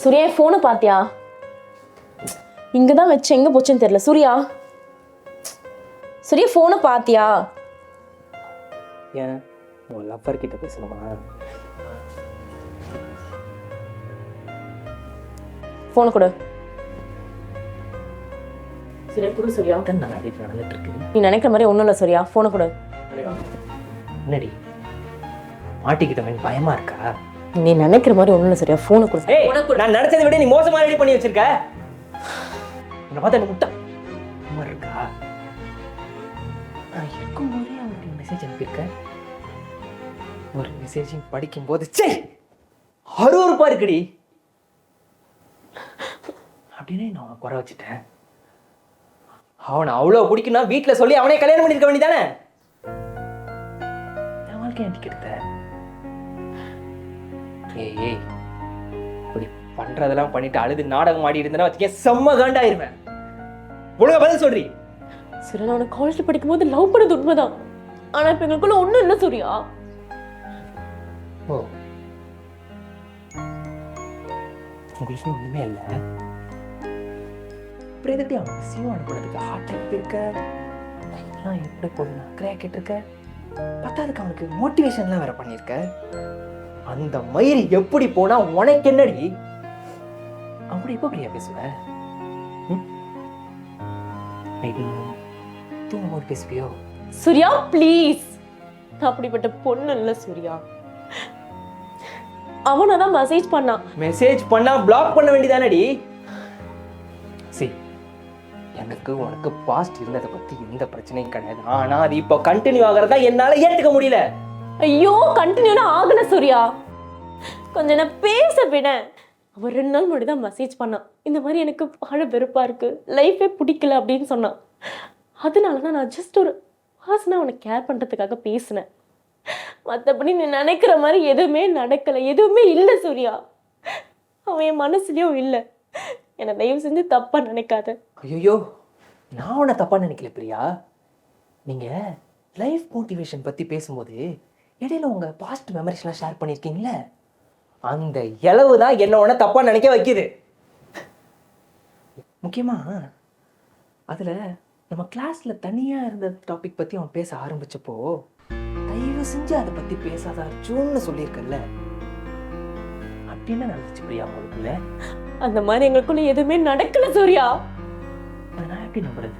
சூர்யா ஃபோனை பாத்தியா? இங்க தான் வச்சு எங்க போச்சுன்னு தெரியல. சூர்யா? சூர்யா ஃபோனை பாத்தியா? ஏன்? உன் லவ்வர் கிட்ட பேசணுமா? ஃபோனை கொடு. சூர்யா கொடு சூர்யா நடந்துட்டு இருக்கு. நீ நினைக்கிற மாதிரி ஒன்றும் இல்லை சூர்யா. ஃபோனை கொடு. என்னடி? மாட்டிக்கிட்டவன் பயமா இருக்கா? நீ நினைக்கிற மாதிரி ஒன்றும் இல்லை ஃபோனை கொடு. ஏய் நான் நினைச்சதை விட நீ மோசமா ரெடி பண்ணி வச்சிருக்க. என்ன பார்த்தா எனக்கு முட்டா இருக்கா? நான் இருக்கும் போதே அவருக்கு மெசேஜ் அனுப்பியிருக்கேன். ஒரு மெசேஜையும் படிக்கும்போது சே அருவறுப்பா இருக்குடி. அப்படின்னு நான் அவனை குறை வச்சுட்டேன். அவனை அவ்வளோ பிடிக்கும்னா வீட்டில் சொல்லி அவனே கல்யாணம் பண்ணிருக்க வேண்டியதானே? என் வாழ்க்கை எனக்கு கெடுத்த. ஏய் ஏய். இப்படி பண்றதெல்லாம் பண்ணிட்டு அழுது நாடகம் ஆடி இருந்தேன்னா வச்சுக்க செம்ம காண்டாயிருவேன். ஒழுங்கா பதில் சொல்றி. சூர்யா நான் உனக்கு காலேஜ் படிக்கும்போது லவ் பண்ணது உண்மைதான். ஆனா இப்போ எங்களுக்குள்ள ஒன்றும் இல்லை சூர்யா. ஓ. உங்களுக்கு ஒண்ணுமே இல்லை. அப்புறம் எதுக்கு அவன் விஷயம் அனுப்புறதுக்கு ஹார்ட் அட்டாக் இருக்க? எல்லாம் எப்படி போகுதுன்னா கிராக்கெட் இருக்க பத்தாதுக்கு அவனுக்கு மோட்டிவேஷன்லாம் வேற பண்ணியிருக்க? அந்த மயிர் எப்படி போனா உனக்கு என்னடி? அவன் எப்போ பிரியா பேசுவ? தூங்கும்போது பேசுவியோ? சூர்யா ப்ளீஸ் நான் அப்படிப்பட்ட பொண்ணு இல்லை சூர்யா. அவனை தான் மெசேஜ் பண்ணான் மெசேஜ் பண்ணா பிளாக் பண்ண வேண்டியதானடி? சி எனக்கு உனக்கு பாஸ்ட் இருந்ததை பத்தி எந்த பிரச்சனையும் கிடையாது. ஆனா அது இப்போ கண்டினியூ ஆகிறதா என்னால ஏத்துக்க முடியல. ஐயோ கண்டினியூனா ஆகல சூர்யா. கொஞ்சம் நேரம் பேச விட. அவன் ரெண்டு நாள் முன்னாடி தான் மெசேஜ் பண்ணான் இந்த மாதிரி எனக்கு வாழ வெறுப்பாக இருக்குது லைஃபே பிடிக்கல அப்படின்னு சொன்னான் அதனால தான் நான் ஜஸ்ட் ஒரு பர்சனாக அவனை கேர் பண்ணுறதுக்காக பேசினேன். மற்றபடி நீ நினைக்கிற மாதிரி எதுவுமே நடக்கலை. எதுவுமே இல்லை சூர்யா. அவன் என் மனசுலேயும் இல்லை. என்னை தயவு செஞ்சு தப்பாக நினைக்காத. ஐயோ நான் உன்னை தப்பாக நினைக்கல பிரியா. நீங்கள் லைஃப் மோட்டிவேஷன் பற்றி பேசும்போது இடையில உங்க பாஸ்ட் மெமரிஸ்லாம் ஷேர் பண்ணியிருக்கீங்களே அந்த இளவு தான் என்ன உன்னை தப்பா நினைக்க வைக்குது. முக்கியமா அதுல நம்ம கிளாஸ்ல தனியா இருந்த டாபிக் பத்தி அவன் பேச ஆரம்பிச்சப்போ தயவு செஞ்சு அதை பத்தி பேசாத அர்ஜுன்னு சொல்லியிருக்கல அப்படி என்ன நடந்துச்சு பிரியா உங்களுக்குள்ள? அந்த மாதிரி எங்களுக்குள்ள எதுவுமே நடக்கல சூர்யா. நான் எப்படி நம்புறது?